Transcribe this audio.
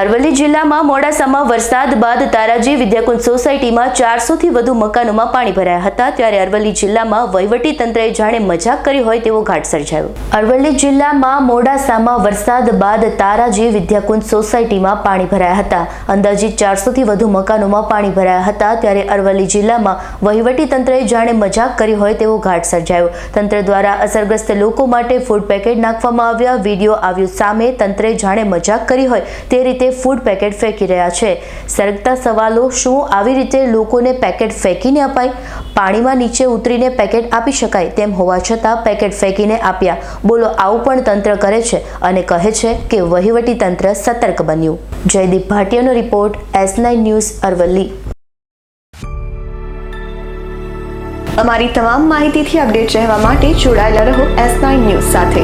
અરવલ્લી જિલ્લામાં મોડાસામાં વરસાદ બાદ તારાજી વિદ્યાકુંજ સોસાયટીમાં ચારસોથી વધુ મકાનોમાં પાણી ભરાયા હતા. ત્યારે અરવલ્લી જિલ્લામાં વહીવટી તંત્રએ જાણે મજાક કરી હોય તેવો ઘાટ સર્જાયો. અરવલ્લી જિલ્લામાં મોડાસામાં વરસાદ બાદ તારાજી વિદ્યાકુંજ સોસાયટીમાં પાણી ભરાયા હતા. અંદાજિત ચારસોથી વધુ મકાનોમાં પાણી ભરાયા હતા. ત્યારે અરવલ્લી જિલ્લામાં વહીવટી તંત્રએ જાણે મજાક કરી હોય તેવો ઘાટ સર્જાયો. તંત્ર દ્વારા અસરગ્રસ્ત લોકો માટે ફૂડ પેકેટ નાખવામાં આવ્યા. વીડિયો આવ્યો સામે તંત્રે જાણે મજાક કરી હોય તે રીતે ફૂડ પેકેટ ફેંકી રહ્યા છે. સરગતા સવાલો, શું આવી રીતે લોકોને પેકેટ ફેંકીને અપાય? પાણીમાં નીચે ઉતરીને પેકેટ આપી શકાય તેમ હોવા છતાં પેકેટ ફેંકીને આપ્યા. બોલો, આવું પણ તંત્ર કરે છે અને કહે છે કે વહીવટી તંત્ર સતર્ક બન્યું. Jaydeep ભાટિયાનો report, S nine news, Aravalli. અમારી તમામ માહિતીથી અપડેટ રહેવા માટે જોડાયેલા રહો એસ નાઇન ન્યૂઝ સાથે.